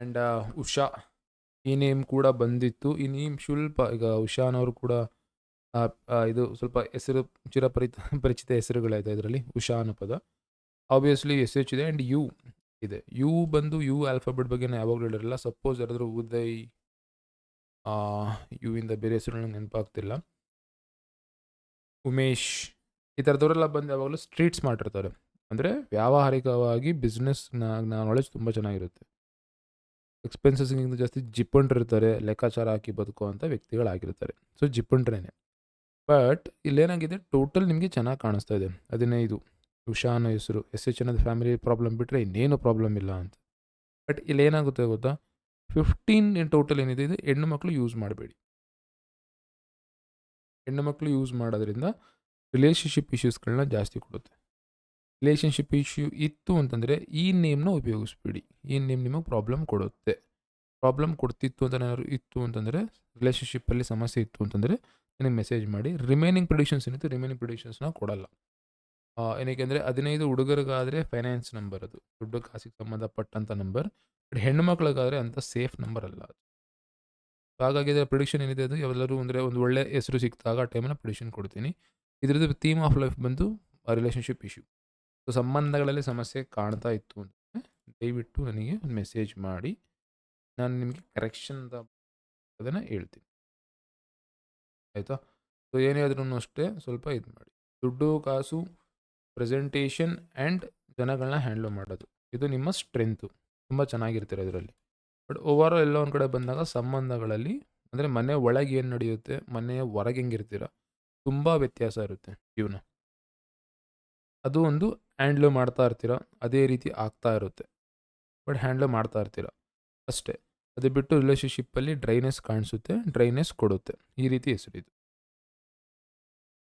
And Usha ಈ name ಕೂಡ ಬಂದಿತ್ತು. ಈ ನೇಮ್ ಶುಲ್ಪ ಈಗ ಉಷಾನವರು ಕೂಡ ಇದು ಸ್ವಲ್ಪ ಹೆಸರು, ಚಿರಪರಿತ, ಪರಿಚಿತ ಹೆಸರುಗಳಿದೆ ಇದರಲ್ಲಿ ಉಷಾ ಅನ್ನೋ ಪದ ಆಬ್ವಿಯಸ್ಲಿ ಎಸ್ ಎಚ್ ಇದೆ ಆ್ಯಂಡ್ ಯು ಇದೆ. ಯು ಬಂದು ಯು ಆಲ್ಫಾಬೆಟ್ ಬಗ್ಗೆ ನಾನು ಯಾವಾಗಲೂ ಹೇಳಿರಲ್ಲ. ಸಪೋಸ್ ಯಾರಾದರೂ ಉದಯ್ ಯು ಇಂದ ಬೇರೆ ಹೆಸರುಗಳು ನೆನಪಾಗ್ತಿಲ್ಲ. ಉಮೇಶ್, ಈ ಥರದವರೆಲ್ಲ ಬಂದು ಯಾವಾಗಲೂ ಸ್ಟ್ರೀಟ್ಸ್ ಮಾಡಿರ್ತಾರೆ. ಅಂದರೆ, ವ್ಯಾವಹಾರಿಕವಾಗಿ ಬಿಸ್ನೆಸ್ ನಾಲೆಜ್ ತುಂಬ ಚೆನ್ನಾಗಿರುತ್ತೆ. ಎಕ್ಸ್ಪೆನ್ಸಸ್ಗಿಂತ ಜಾಸ್ತಿ ಜಿಪ್ಪಂಡ್ರಿರ್ತಾರೆ ಲೆಕ್ಕಾಚಾರ ಹಾಕಿ ಬದುಕುವಂಥ ವ್ಯಕ್ತಿಗಳಾಗಿರ್ತಾರೆ. ಸೊ ಜಿಪ್ಪಂಡ್ರೇನೆ ಬಟ್ ಇಲ್ಲೇನಾಗಿದೆ ಟೋಟಲ್ ನಿಮಗೆ ಚೆನ್ನಾಗಿ ಕಾಣಿಸ್ತಾ ಇದೆ. ಹದಿನೈದು ಉಷಾ ಅನ್ನೋ ಹೆಸರು, ಎಸ್ ಎಚ್ ಅನ್ನೋದು ಫ್ಯಾಮಿಲಿ ಪ್ರಾಬ್ಲಮ್ ಬಿಟ್ಟರೆ ಇನ್ನೇನು ಪ್ರಾಬ್ಲಮ್ ಇಲ್ಲ ಅಂತ. ಬಟ್ ಇಲ್ಲೇನಾಗುತ್ತೆ ಗೊತ್ತಾ? ಫಿಫ್ಟೀನ್ ಟೋಟಲ್ ಏನಿದೆ, ಇದು ಹೆಣ್ಣು ಮಕ್ಕಳು ಯೂಸ್ ಮಾಡಬೇಡಿ. ಹೆಣ್ಣು ಮಕ್ಕಳು ಯೂಸ್ ಮಾಡೋದ್ರಿಂದ ರಿಲೇಷನ್ಶಿಪ್ ಇಶ್ಯೂಸ್ಗಳನ್ನ ಜಾಸ್ತಿ ಕೊಡುತ್ತೆ. ರಿಲೇಷನ್ಶಿಪ್ ಇಶ್ಯೂ ಇತ್ತು ಅಂತಂದರೆ ಈ ನೇಮ್ನ ಉಪಯೋಗಿಸ್ಬಿಡಿ. ಈ ನೇಮ್ ನಿಮಗೆ ಪ್ರಾಬ್ಲಮ್ ಕೊಡುತ್ತೆ. ಪ್ರಾಬ್ಲಮ್ ಕೊಡ್ತಿತ್ತು ಅಂತ ಏನಾದ್ರು ಇತ್ತು ಅಂತಂದರೆ ರಿಲೇಷನ್ಶಿಪ್ಪಲ್ಲಿ ಸಮಸ್ಯೆ ಇತ್ತು ಅಂತಂದರೆ ನನಗೆ ಮೆಸೇಜ್ ಮಾಡಿ. ರಿಮೈನಿಂಗ್ ಪ್ರೊಡಿಕ್ಷನ್ಸ್ ಏನಿತ್ತು ರಿಮೈನಿಂಗ್ ಪ್ರೊಡಿಕ್ಷನ್ಸ್ನ ಕೊಡಲ್ಲ. ಏನಕ್ಕೆ ಅಂದರೆ ಹದಿನೈದು ಹುಡುಗರಿಗಾದರೆ ಫೈನಾನ್ಸ್ ನಂಬರ್ ಅದು. ದುಡ್ಡು ಕಾಸಿಗೆ ಸಂಬಂಧಪಟ್ಟಂಥ ನಂಬರ್ ಬಟ್ ಹೆಣ್ಣು ಮಕ್ಳಿಗಾದರೆ ಅಂಥ ಸೇಫ್ ನಂಬರ್ ಅಲ್ಲ ಅದು. ಹಾಗಾಗಿ ಅದರ ಪ್ರೊಡಿಕ್ಷನ್ ಏನಿದೆ ಅದು? ಎಲ್ಲರೂ ಅಂದರೆ ಒಂದು ಒಳ್ಳೆ ಹೆಸರು ಸಿಕ್ಕಿದಾಗ ಆ ಟೈಮನ್ನ ಪ್ರೊಡಿಕ್ಷನ್ ಕೊಡ್ತೀನಿ. ಇದ್ರದ್ದು ಥೀಮ್ ಆಫ್ ಲೈಫ್ ಬಂದು ರಿಲೇಷನ್ಶಿಪ್ ಇಶ್ಯೂ ಸೊ ಸಂಬಂಧಗಳಲ್ಲಿ ಸಮಸ್ಯೆ ಕಾಣ್ತಾ ಇತ್ತು ಅಂದರೆ ದಯವಿಟ್ಟು ನನಗೆ ಒಂದು ಮೆಸೇಜ್ ಮಾಡಿ. ನಾನು ನಿಮಗೆ ಕರೆಕ್ಷನ್ ಅದನ್ನು ಹೇಳ್ತೀನಿ. ಆಯಿತಾ? ಸೊ ಏನೇ ಆದ್ರೂ ಅಷ್ಟೇ ಸ್ವಲ್ಪ ಇದು ಮಾಡಿ. ದುಡ್ಡು ಕಾಸು ಪ್ರೆಸೆಂಟೇಷನ್ ಆ್ಯಂಡ್ ಜನಗಳನ್ನ ಹ್ಯಾಂಡ್ಲ್ ಮಾಡೋದು. ಇದು ನಿಮ್ಮ ಸ್ಟ್ರೆಂತು. ತುಂಬ ಚೆನ್ನಾಗಿರ್ತೀರ ಇದರಲ್ಲಿ. ಬಟ್ ಓವರ್ ಎಲ್ಲ ಒಂದು ಕಡೆ ಬಂದಾಗ ಸಂಬಂಧಗಳಲ್ಲಿ ಅಂದರೆ ಮನೆ ಒಳಗೆ ಏನು ನಡೆಯುತ್ತೆ ಮನೆಯ ಹೊರಗೆ ಹೆಂಗಿರ್ತೀರ ತುಂಬ ವ್ಯತ್ಯಾಸ ಇರುತ್ತೆ ಜೀವನ. ಅದು ಒಂದು ಹ್ಯಾಂಡ್ಲ್ ಮಾಡ್ತಾ ಇರ್ತೀರೋ, ಅದೇ ರೀತಿ ಆಗ್ತಾ ಇರುತ್ತೆ. ಬಟ್ ಹ್ಯಾಂಡ್ಲು ಮಾಡ್ತಾ ಇರ್ತೀರ. ಅಷ್ಟೇ. ಅದು ಬಿಟ್ಟು ರಿಲೇಷನ್ಶಿಪ್ಪಲ್ಲಿ ಡ್ರೈನೆಸ್ ಕಾಣಿಸುತ್ತೆ ಡ್ರೈನೆಸ್ ಕೊಡುತ್ತೆ. ಈ ರೀತಿ ಹೆಸರು ಇದು